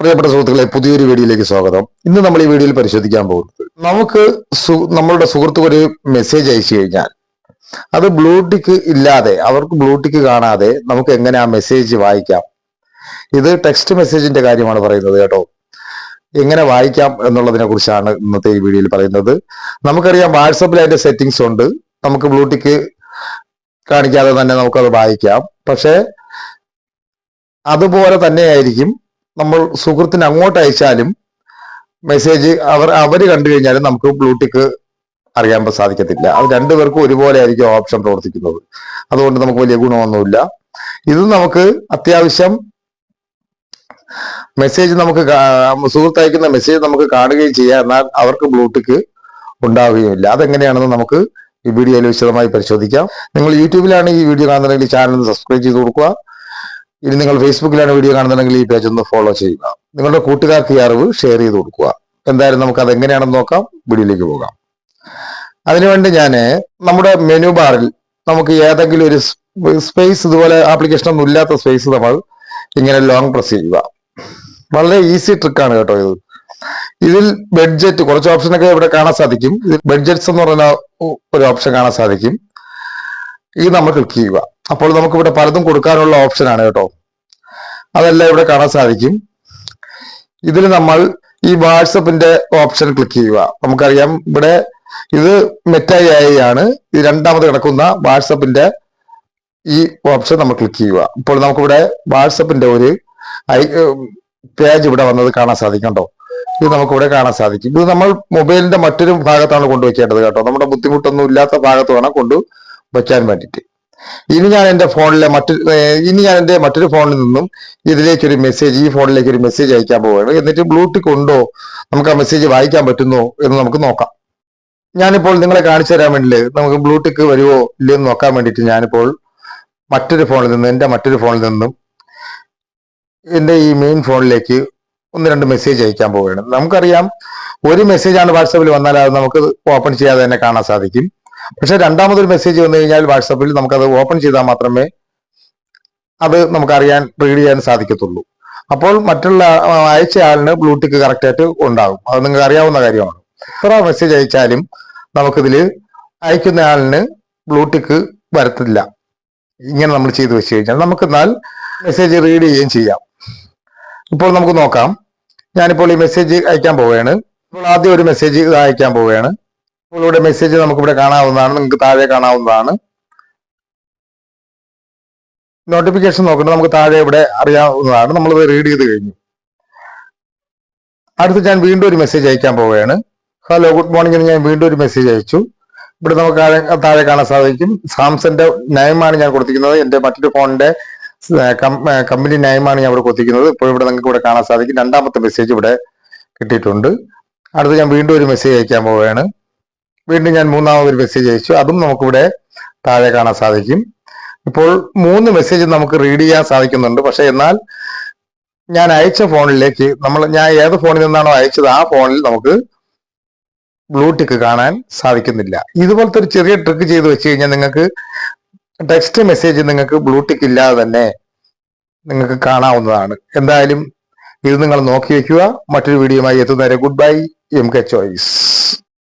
പ്രിയപ്പെട്ട സുഹൃത്തുക്കളെ പുതിയൊരു വീഡിയോയിലേക്ക് സ്വാഗതം. ഇന്ന് നമ്മൾ ഈ വീഡിയോയിൽ പരിശോധിക്കാൻ പോകുന്നത് നമുക്ക് നമ്മളുടെ സുഹൃത്തുക്കൾ ഒരു മെസ്സേജ് അയച്ചു കഴിഞ്ഞാൽ അത് ബ്ലൂടിക്ക് ഇല്ലാതെ അവർക്ക് ബ്ലൂടിക്ക് കാണാതെ നമുക്ക് എങ്ങനെ ആ മെസ്സേജ് വായിക്കാം? ഇത് ടെക്സ്റ്റ് മെസ്സേജിന്റെ കാര്യമാണ് പറയുന്നത് കേട്ടോ. എങ്ങനെ വായിക്കാം എന്നുള്ളതിനെ കുറിച്ചാണ് ഇന്നത്തെ ഈ വീഡിയോയിൽ പറയുന്നത്. നമുക്കറിയാം വാട്സപ്പിൽ അതിന്റെ സെറ്റിങ്സ് ഉണ്ട്. നമുക്ക് ബ്ലൂടിക്ക് കാണിക്കാതെ തന്നെ നമുക്കത് വായിക്കാം. പക്ഷേ അതുപോലെ തന്നെയായിരിക്കും നമ്മൾ സുഹൃത്തിന് അങ്ങോട്ട് അയച്ചാലും മെസ്സേജ് അവർ അവർ കണ്ടു കഴിഞ്ഞാലും നമുക്ക് ബ്ലൂടിക്ക് അറിയാൻ സാധിക്കത്തില്ല. അത് രണ്ടുപേർക്കും ഒരുപോലെ ആയിരിക്കും ഓപ്ഷൻ പ്രവർത്തിക്കുന്നത്. അതുകൊണ്ട് നമുക്ക് വലിയ ഗുണമൊന്നുമില്ല. ഇത് നമുക്ക് അത്യാവശ്യം മെസ്സേജ് നമുക്ക് സുഹൃത്ത് അയക്കുന്ന മെസ്സേജ് നമുക്ക് കാണുകയും ചെയ്യാം. എന്നാൽ അവർക്ക് ബ്ലൂടിക്ക് ഉണ്ടാവുകയുമില്ല. അതെങ്ങനെയാണെന്ന് നമുക്ക് ഈ വീഡിയോയിൽ വിശദമായി പരിശോധിക്കാം. നിങ്ങൾ യൂട്യൂബിലാണ് ഈ വീഡിയോ കാണുന്നുണ്ടെങ്കിൽ ചാനൽ സബ്സ്ക്രൈബ് ചെയ്ത് കൊടുക്കുക. ഇനി നിങ്ങൾ ഫേസ്ബുക്കിലാണ് വീഡിയോ കാണുന്നുണ്ടെങ്കിൽ ഈ പേജ് ഒന്ന് ഫോളോ ചെയ്യുക. നിങ്ങളുടെ കൂട്ടുകാർക്ക് ഈ അറിവ് ഷെയർ ചെയ്ത് കൊടുക്കുക. എന്തായാലും നമുക്ക് അത് എങ്ങനെയാണെന്ന് നോക്കാം. വീഡിയോയിലേക്ക് പോകാം. അതിനുവേണ്ടി ഞാൻ നമ്മുടെ മെനു ബാറിൽ നമുക്ക് ഏതെങ്കിലും ഒരു സ്പേസ് ഇതുപോലെ ആപ്ലിക്കേഷൻ ഒന്നും ഇല്ലാത്ത സ്പേസ് നമ്മൾ ഇങ്ങനെ ലോങ് പ്രസ് ചെയ്യുക. വളരെ ഈസി ട്രിക്കാണ് കേട്ടോ ഇത്. ഇതിൽ ബഡ്ജറ്റ് കുറച്ച് ഓപ്ഷനൊക്കെ ഇവിടെ കാണാൻ സാധിക്കും. ബഡ്ജറ്റ്സ് എന്ന് പറയുന്ന ഒരു ഓപ്ഷൻ കാണാൻ സാധിക്കും. ഇത് നമ്മൾ ക്ലിക്ക് ചെയ്യുക. അപ്പോൾ നമുക്ക് ഇവിടെ പലതും കൊടുക്കാനുള്ള ഓപ്ഷനാണ് കേട്ടോ. അതെല്ലാം ഇവിടെ കാണാൻ സാധിക്കും. ഇതിൽ നമ്മൾ ഈ വാട്സപ്പിന്റെ ഓപ്ഷൻ ക്ലിക്ക് ചെയ്യുക. നമുക്കറിയാം ഇവിടെ ഇത് മെറ്റായി ആണ്. ഇത് രണ്ടാമത് കിടക്കുന്ന വാട്സപ്പിന്റെ ഈ ഓപ്ഷൻ നമ്മൾ ക്ലിക്ക് ചെയ്യുക. ഇപ്പോൾ നമുക്കിവിടെ വാട്സപ്പിന്റെ ഒരു പേജ് ഇവിടെ വന്നത് കാണാൻ സാധിക്കണ്ടോ ഇത് നമുക്കിവിടെ കാണാൻ സാധിക്കും. ഇത് നമ്മൾ മൊബൈലിന്റെ മറ്റൊരു ഭാഗത്താണ് കൊണ്ടുവയ്ക്കേണ്ടത് കേട്ടോ. നമ്മുടെ ബുദ്ധിമുട്ടൊന്നും ഇല്ലാത്ത ഭാഗത്ത് വേണം കൊണ്ടു വയ്ക്കാൻ വേണ്ടിയിട്ട്. ഇനി ഞാൻ എന്റെ ഫോണിലെ മറ്റൊരു ഇനി ഞാൻ എന്റെ മറ്റൊരു ഫോണിൽ നിന്നും ഇതിലേക്കൊരു മെസ്സേജ് ഈ ഫോണിലേക്ക് ഒരു മെസ്സേജ് അയക്കാൻ പോവുകയാണ്. എന്നിട്ട് ബ്ലൂടൂത്ത് ഉണ്ടോ നമുക്ക് ആ മെസ്സേജ് വായിക്കാൻ പറ്റുന്നോ എന്ന് നമുക്ക് നോക്കാം. ഞാനിപ്പോൾ നിങ്ങളെ കാണിച്ചു തരാൻ വേണ്ടി നമുക്ക് ബ്ലൂടൂത്ത് വരുമോ ഇല്ലയോ എന്ന് നോക്കാൻ വേണ്ടിയിട്ട് ഞാനിപ്പോൾ മറ്റൊരു ഫോണിൽ നിന്ന് എന്റെ മറ്റൊരു ഫോണിൽ നിന്നും എന്റെ ഈ മെയിൻ ഫോണിലേക്ക് ഒന്ന് രണ്ട് മെസ്സേജ് അയക്കാൻ പോവുകയാണ്. നമുക്കറിയാം ഒരു മെസ്സേജാണ് വാട്സപ്പിൽ വന്നാൽ അത് നമുക്ക് ഓപ്പൺ ചെയ്യാതെ തന്നെ കാണാൻ സാധിക്കും. പക്ഷെ രണ്ടാമതൊരു മെസ്സേജ് വന്നു കഴിഞ്ഞാൽ വാട്സാപ്പിൽ നമുക്കത് ഓപ്പൺ ചെയ്താൽ മാത്രമേ അത് നമുക്കറിയാൻ റീഡ് ചെയ്യാൻ സാധിക്കത്തുള്ളൂ. അപ്പോൾ മറ്റുള്ള അയച്ച ആളിന് ബ്ലൂടൂത്ത് കറക്റ്റ് ആയിട്ട് ഉണ്ടാകും. അത് നിങ്ങൾക്ക് അറിയാവുന്ന കാര്യമാണ്. എത്ര മെസ്സേജ് അയച്ചാലും നമുക്കിതിൽ അയക്കുന്ന ആളിന് ബ്ലൂടൂത്ത് വരത്തില്ല. ഇങ്ങനെ നമ്മൾ ചെയ്തു വെച്ച് കഴിഞ്ഞാൽ നമുക്ക് എന്നാൽ മെസ്സേജ് റീഡ് ചെയ്യുകയും ചെയ്യാം. ഇപ്പോൾ നമുക്ക് നോക്കാം. ഞാനിപ്പോൾ ഈ മെസ്സേജ് അയക്കാൻ പോവുകയാണ്. ഇപ്പോൾ ആദ്യം ഒരു മെസ്സേജ് അയക്കാൻ പോവുകയാണ്. ഇവിടെ മെസ്സേജ് നമുക്കിവിടെ കാണാവുന്നതാണ് നിങ്ങൾക്ക് താഴെ കാണാവുന്നതാണ്. നോട്ടിഫിക്കേഷൻ നോക്കുന്നത് നമുക്ക് താഴെ ഇവിടെ അറിയാവുന്നതാണ്. നമ്മളിത് റീഡ് ചെയ്ത് കഴിഞ്ഞു. അടുത്ത് ഞാൻ വീണ്ടും ഒരു മെസ്സേജ് അയക്കാൻ പോവുകയാണ്. ഹലോ ഗുഡ് മോർണിംഗ് ഞാൻ വീണ്ടും ഒരു മെസ്സേജ് അയച്ചു. ഇവിടെ നമുക്ക് താഴെ കാണാൻ സാധിക്കും. സാംസന്റെ നയമാണ് ഞാൻ കൊടുത്തിരിക്കുന്നത്. എന്റെ മറ്റൊരു ഫോണിന്റെ കമ്പനി നയമാണ് ഞാൻ ഇവിടെ കൊടുത്തിരിക്കുന്നത്. ഇപ്പോൾ ഇവിടെ നിങ്ങൾക്ക് ഇവിടെ കാണാൻ സാധിക്കും. രണ്ടാമത്തെ മെസ്സേജ് ഇവിടെ കിട്ടിയിട്ടുണ്ട്. അടുത്ത് ഞാൻ വീണ്ടും ഒരു മെസ്സേജ് അയക്കാൻ പോവുകയാണ്. വീണ്ടും ഞാൻ മൂന്നാമതൊരു മെസ്സേജ് അയച്ചു. അതും നമുക്കിവിടെ താഴെ കാണാൻ സാധിക്കും. ഇപ്പോൾ മൂന്ന് മെസ്സേജ് നമുക്ക് റീഡ് ചെയ്യാൻ സാധിക്കുന്നുണ്ട്. പക്ഷെ എന്നാൽ ഞാൻ അയച്ച ഫോണിലേക്ക് നമ്മൾ ഞാൻ ഏത് ഫോണിൽ നിന്നാണോ അയച്ചത് ആ ഫോണിൽ നമുക്ക് ബ്ലൂടിക്ക് കാണാൻ സാധിക്കുന്നില്ല. ഇതുപോലത്തെ ഒരു ചെറിയ ട്രിക്ക് ചെയ്ത് വെച്ച് കഴിഞ്ഞാൽ നിങ്ങൾക്ക് ടെക്സ്റ്റ് മെസ്സേജ് നിങ്ങൾക്ക് ബ്ലൂടിക്ക് ഇല്ലാതെ തന്നെ നിങ്ങൾക്ക് കാണാവുന്നതാണ്. എന്തായാലും ഇത് നിങ്ങൾ നോക്കി വയ്ക്കുക മറ്റൊരു വീഡിയോയുമായി എത്തുന്നവരെ good bye M K choice